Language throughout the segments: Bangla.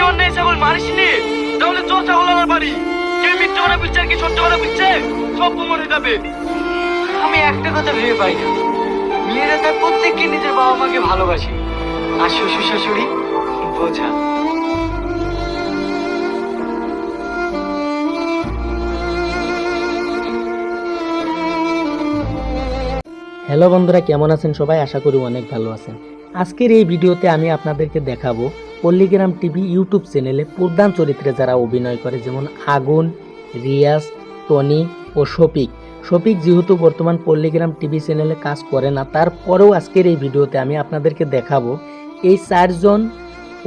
তুই অন্য ছাগল মারিস নি তাহলে চল ছাগল আমার বাড়ি। কে মিথ্যে কথা আর কি সত্য কথা সব প্রমাণ হয়ে যাবে আমি একটা কথা ভেবে পাই না। মেয়েরা তার প্রত্যেককে নিজের বাবা মাকে ভালোবাসে। আর শ্বশুর শাশুড়ি বোঝা। হ্যালো বন্ধুরা কেমন আছেন সবাই? আশা করি অনেক ভালো আছেন। আজকের এই ভিডিওতে আমি আপনাদেরকে দেখাবো পল্লীগ্রাম টিভি ইউটিউব চ্যানেলে প্রধান চরিত্রে যারা অভিনয় করে, যেমন আগুন, রিয়াজ, টনি ও শফিক। শফিক যেহেতু বর্তমান পল্লীগ্রাম টিভি চ্যানেলে কাজ করে না, তারপরেও আজকের এই ভিডিওতে আমি আপনাদেরকে দেখাবো এই চারজন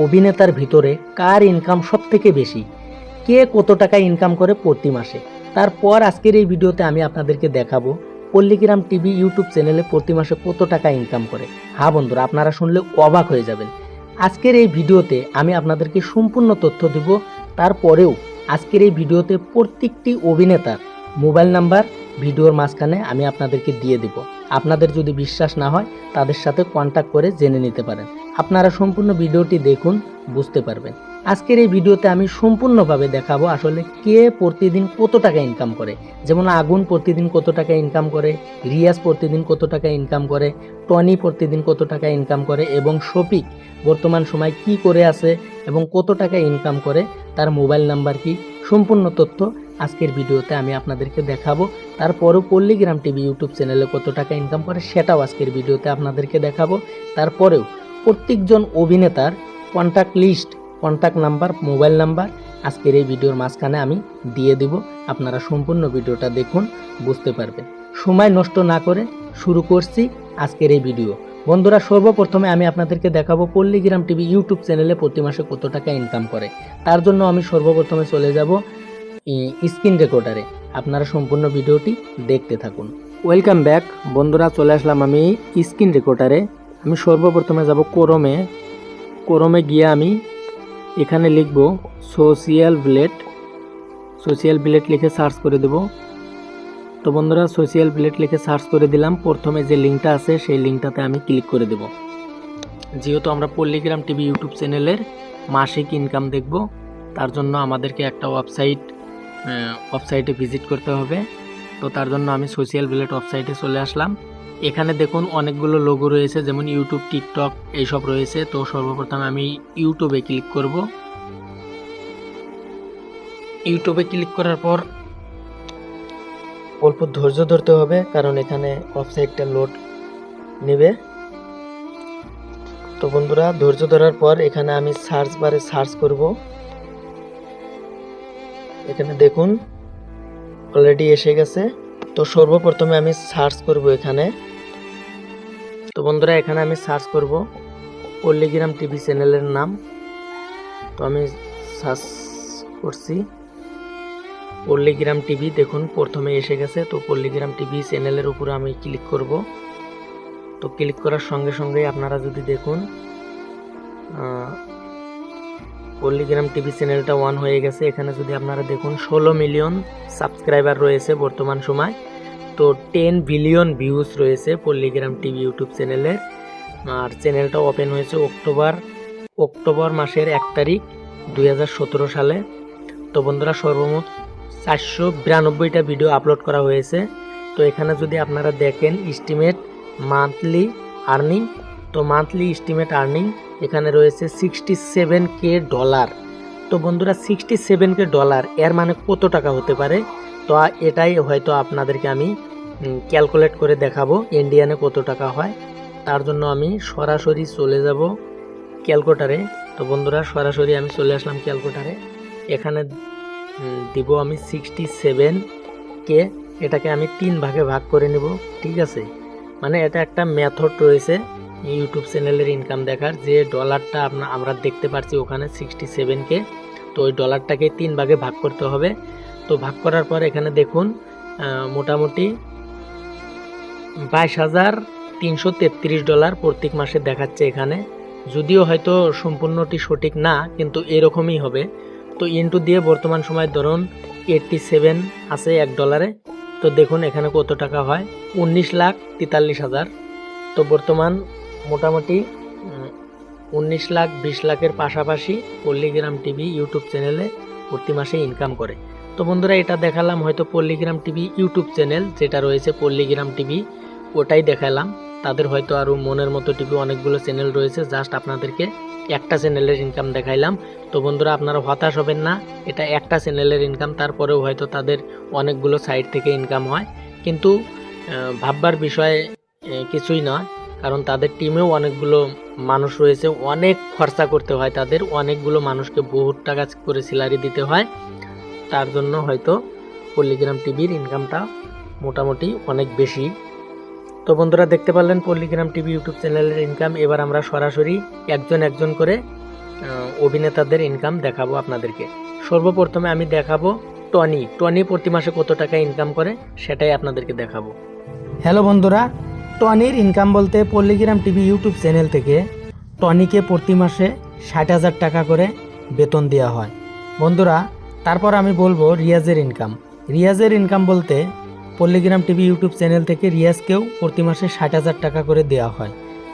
অভিনেতার ভিতরে কার ইনকাম সব থেকে বেশি, কে কত টাকা ইনকাম করে প্রতি মাসে। তারপর আজকের এই ভিডিওতে আমি আপনাদেরকে দেখাবো পল্লীগ্রাম টিভি ইউটিউব চ্যানেলে প্রতি মাসে কত টাকা ইনকাম করে। হ্যাঁ বন্ধুরা, আপনারা শুনলে অবাক হয়ে যাবেন। আজকের এই ভিডিওতে আমি আপনাদেরকে সম্পূর্ণ তথ্য দেব। তারপরেও আজকের এই ভিডিওতে প্রত্যেকটি অভিনেতার মোবাইল নাম্বার ভিডিওর মাঝখানে আমি আপনাদেরকে দিয়ে দিব। আপনাদের যদি বিশ্বাস না হয়, তাদের সাথে কন্ট্যাক্ট করে জেনে নিতে পারেন। আপনারা সম্পূর্ণ ভিডিওটি দেখুন, বুঝতে পারবেন। আজকের এই ভিডিওতে আমি সম্পূর্ণভাবে দেখাবো আসলে কে প্রতিদিন কত টাকা ইনকাম করে। যেমন আগুন প্রতিদিন কত টাকা ইনকাম করে, রিয়াজ প্রতিদিন কত টাকা ইনকাম করে, টনি প্রতিদিন কত টাকা ইনকাম করে এবং শফিক বর্তমান সময় কি করে আছে এবং কত টাকা ইনকাম করে, তার মোবাইল নাম্বার কি, সম্পূর্ণ তথ্য আজকের ভিডিওতে আমি আপনাদেরকে দেখাবো। তারপরও পল্লীগ্রাম টিভি ইউটিউব চ্যানেলে কত টাকা ইনকাম করে সেটাও আজকের ভিডিওতে আপনাদেরকে দেখাবো। তারপরেও প্রত্যেকজন অভিনেতার contact list contact number mobile number আজকের এই ভিডিওর মাঝখানে আমি দিয়ে দিব। আপনারা সম্পূর্ণ ভিডিওটা দেখুন, বুঝতে পারবেন। সময় নষ্ট না করে শুরু করছি আজকের এই ভিডিও। বন্ধুরা, সর্বপ্রথমে আমি আপনাদেরকে দেখাবো পল্লীগ্রাম টিভি ইউটিউব চ্যানেলে প্রতি মাসে কত টাকা ইনকাম করে। তার জন্য আমি সর্বপ্রথমে চলে যাব স্ক্রিন রেকর্ডারে আপনারা সম্পূর্ণ ভিডিওটি দেখতে থাকুন। ওয়েলকাম ব্যাক বন্ধুরা, চলে আসলাম আমি স্ক্রিন রেকর্ডারে আমি সর্বপ্রথমে যাব কোরমে কোরমে গিয়ে আমি এখানে লিখব সোশিয়াল ব্লেড সোশিয়াল ব্লেড লিখে সার্চ করে দেব। তো বন্ধুরা সোশিয়াল ব্লেড লিখে সার্চ করে দিলাম। প্রথমে যে লিঙ্কটা আছে, সেই লিঙ্কটাতে আমি ক্লিক করে দেব। যেহেতু আমরা পল্লীগ্রাম টিভি ইউটিউব চ্যানেলের মাসিক ইনকাম দেখব, তার জন্য আমাদেরকে একটা ওয়েবসাইট ওয়েবসাইটে ভিজিট করতে হবে। তো তার জন্য আমি সোশিয়াল ব্লেড ওয়েবসাইটে চলে আসলাম। এখানে দেখুন অনেকগুলো লোগো রয়েছে, যেমন ইউটিউব টিকটক এইসব রয়েছে। তো সর্বপ্রথম আমি ইউটিউবে ক্লিক করব। ইউটিউবে ক্লিক করার পর অল্প ধৈর্য ধরতে হবে, কারণ এখানে ওয়েবসাইটটা লোড নেবে। তো বন্ধুরা, ধৈর্য ধরার পর এখানে আমি সার্চ বারে সার্চ করব। এখানে দেখুন অলরেডি এসে গেছে। তো সর্বপ্রথমে আমি সার্চ করব এখানে। তো বন্ধুরা, এখানে আমি সার্চ করব পল্লীগ্রাম টিভি চ্যানেলের নাম। তো আমি সার্চ করছি পল্লীগ্রাম টিভি দেখুন, প্রথমে এসে গেছে। তো পল্লীগ্রাম টিভি চ্যানেলের উপরে আমি ক্লিক করব। তো ক্লিক করার সঙ্গে সঙ্গে আপনারা যদি দেখুন পল্লীগ্রাম টিভি চ্যানেলটা ওয়ান হয়ে গেছে। এখানে যদি আপনারা দেখুন, ষোলো মিলিয়ন সাবস্ক্রাইবার রয়েছে বর্তমান সময়। তো টেন বিলিয়ন ভিউজ রয়েছে পল্লীগ্রাম টিভি ইউটিউব চ্যানেলের আর চ্যানেলটা ওপেন হয়েছে অক্টোবর অক্টোবর মাসের এক তারিখ দু হাজার সতেরো সালে। তো বন্ধুরা, সর্বমোট চারশো বিরানব্বইটা ভিডিও আপলোড করা হয়েছে। তো এখানে যদি আপনারা দেখেন ইস্টিমেট মান্থলি আর্নিং তো মান্থলি ইস্টিমেট আর্নিং এখানে রয়েছে সিক্সটি সেভেন কে ডলার তো বন্ধুরা সিক্সটি সেভেন কে ডলার এর মানে কত টাকা হতে পারে? তো এটাই হয়তো আপনাদেরকে আমি ক্যালকুলেট করে দেখাবো ইন্ডিয়ানে কত টাকা হয়। তার জন্য আমি সরাসরি চলে যাব ক্যালকুলেটারে তো বন্ধুরা, সরাসরি আমি চলে আসলাম ক্যালকুলেটারে এখানে দিব আমি সিক্সটি সেভেন কে এটাকে আমি তিন ভাগে ভাগ করে নেব, ঠিক আছে? মানে এটা একটা মেথড রয়েছে ইউটিউব চ্যানেলের ইনকাম দেখার। যে ডলারটা আপনার আমরা দেখতে পারছি ওখানে সিক্সটি সেভেনকে তো ওই ডলারটাকে তিন ভাগে ভাগ করতে হবে। তো ভাগ করার পর এখানে দেখুন মোটামুটি বাইশ হাজার তিনশো তেত্রিশ ডলার প্রত্যেক মাসে দেখাচ্ছে এখানে। যদিও হয়তো সম্পূর্ণটি সঠিক না, কিন্তু এরকমই হবে। তো ইন্টু দিয়ে বর্তমান সময় ধরুন এইটটি সেভেন আছে এক ডলারে তো দেখুন এখানে কত টাকা হয়? উনিশ লাখ তেতাল্লিশ হাজার। তো বর্তমান মোটামুটি উনিশ লাখ বিশ লাখের পাশাপাশি পল্লীগ্রাম টিভি ইউটিউব চ্যানেলে প্রতি মাসে ইনকাম করে। তো বন্ধুরা, এটা দেখালাম হয়তো পল্লীগ্রাম টিভি ইউটিউব চ্যানেল যেটা রয়েছে পল্লীগ্রাম টিভি ওটাই দেখালাম। তাদের হয়তো আরও মনের মতো টিভি অনেকগুলো চ্যানেল রয়েছে জাস্ট আপনাদেরকে একটা চ্যানেলের ইনকাম দেখাইলাম। তো বন্ধুরা, আপনারা হতাশ হবেন না, এটা একটা চ্যানেলের ইনকাম তারপরেও হয়তো তাদের অনেকগুলো সাইট থেকে ইনকাম হয়। কিন্তু ভাববার বিষয় কিছুই নয়, কারণ তাদের টিমেও অনেকগুলো মানুষ রয়েছে, অনেক খরচা করতে হয় তাদের, অনেকগুলো মানুষকে বহুত টাকা করে স্যালারি দিতে হয়। তার জন্য হয়তো পল্লীগ্রাম টিভির ইনকামটা মোটামুটি অনেক বেশি। তো বন্ধুরা, দেখতে পারলেন পল্লীগ্রাম টিভি ইউটিউব চ্যানেলের ইনকাম এবার আমরা সরাসরি একজন একজন করে অভিনেতাদের ইনকাম দেখাবো আপনাদেরকে। সর্বপ্রথমে আমি দেখাবো টনি। টনি প্রতি মাসে কত টাকা ইনকাম করে সেটাই আপনাদেরকে দেখাবো। হ্যালো বন্ধুরা, টনির ইনকাম বলতে পল্লীগ্রাম টিভি ইউটিউব চ্যানেল থেকে টনিকে প্রতি মাসে ষাট হাজার টাকা করে বেতন দেওয়া হয়। বন্ধুরা তারপর আমি বলব রিয়াজের ইনকাম রিয়াজের ইনকাম বলতে পল্লীগ্রাম টিভি ইউটিউব চ্যানেল থেকে রিয়াজকেও প্রতি মাসে ষাট হাজার টাকা করে দেওয়া হয়।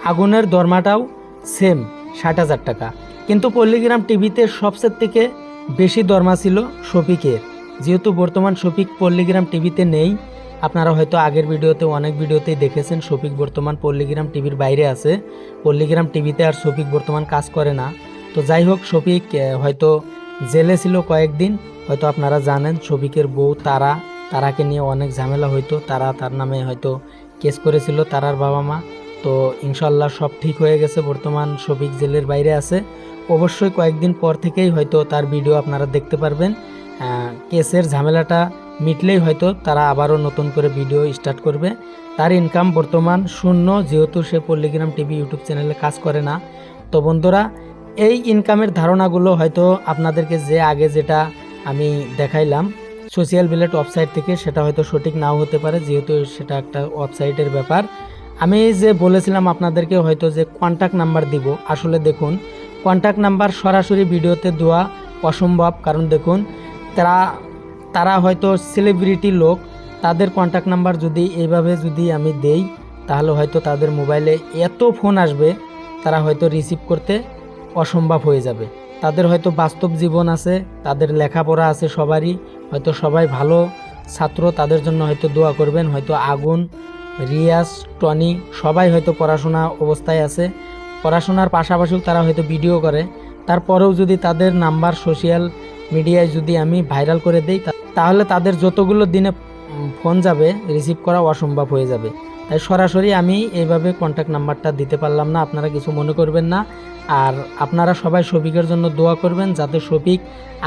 আগুনের দরমাটাও সেম ষাট হাজার টাকা। কিন্তু পল্লীগ্রাম টিভিতে সবচেয়ে থেকে বেশি দরমা ছিল শফিকের। যেহেতু বর্তমান শফিক পল্লীগ্রাম টিভিতে নেই, আপনারা হয়তো আগের ভিডিওতে, অনেক ভিডিওতেই দেখেছেন শফিক বর্তমান পল্লীগ্রাম টিভির বাইরে আছে। পল্লীগ্রাম টিভিতে আর শফিক বর্তমান কাজ করে না। তো যাই হোক, শফিক হয়তো জেলে ছিল কয়েকদিন। হয়তো আপনারা জানেন শফিকের বউ তারা। তারাকে নিয়ে অনেক ঝামেলা হইতো। তারা তার নামে হয়তো কেস করেছিল তারার বাবা মা। তো ইনশাল্লাহ সব ঠিক হয়ে গেছে। বর্তমান শফিক জেলের বাইরে আছে। অবশ্যই কয়েকদিন পর থেকেই হয়তো তার ভিডিও আপনারা দেখতে পারবেন। কেসের ঝামেলাটা মিটলেই হয়তো তারা আবারও নতুন করে ভিডিও স্টার্ট করবে। তার ইনকাম বর্তমান শূন্য। যেহেতু সে পল্লিগ্রাম টিভি ইউটিউব চ্যানেলে কাজ করে না। তো বন্ধুরা এই ইনকামের ধারণাগুলো হয়তো আপনাদেরকে যে আগে যেটা আমি দেখাইলাম সোশ্যাল বিলেট ওয়েবসাইট থেকে সেটা হয়তো সঠিক নাও হতে পারে, যেহেতু সেটা একটা ওয়েবসাইটের ব্যাপার। আমি যে বলেছিলাম আপনাদেরকে হয়তো যে কন্ট্যাক্ট নাম্বার দিব, আসলে দেখুন কন্ট্যাক্ট নাম্বার সরাসরি ভিডিওতে দেওয়া অসম্ভব, কারণ দেখুন, তারা তারা হয়তো সেলিব্রিটি লোক, তাদের কন্ট্যাক্ট নাম্বার যদি এইভাবে যদি আমি দেই, তাহলে হয়তো তাদের মোবাইলে এত ফোন আসবে, তারা হয়তো রিসিভ করতে অসম্ভব হয়ে যাবে। তাদের হয়তো বাস্তব জীবন আছে, তাদের লেখাপড়া আছে সবারই, হয়তো সবাই ভালো ছাত্র, তাদের জন্য হয়তো দোয়া করবেন, হয়তো আগুন, রিয়াজ, টনি, সবাই হয়তো পড়াশোনা অবস্থায় আছে। পড়াশোনার পাশাপাশিও তারা হয়তো ভিডিও করে। তারপরেও যদি তাদের নাম্বার সোশ্যাল মিডিয়ায় যদি আমি ভাইরাল করে দেই তাহলে তাদের যতগুলো দিনে ফোন যাবে, রিসিভ করা অসম্ভব হয়ে যাবে। তাই সরাসরি আমি এইভাবে কন্ট্যাক্ট নাম্বারটা দিতে পারলাম না, আপনারা কিছু মনে করবেন না। আর আপনারা সবাই শফিকের জন্য দোয়া করবেন যাতে শফিক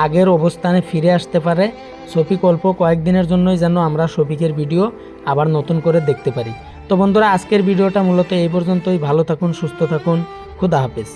আগের অবস্থানে ফিরে আসতে পারে। শফিক অল্প কয়েকদিনের জন্যই যেন আমরা শফিকের ভিডিও আবার নতুন করে দেখতে পারি। তো বন্ধুরা, আজকের ভিডিওটা মূলত এই পর্যন্তই। ভালো থাকুন, সুস্থ থাকুন। খুদা হাফেজ।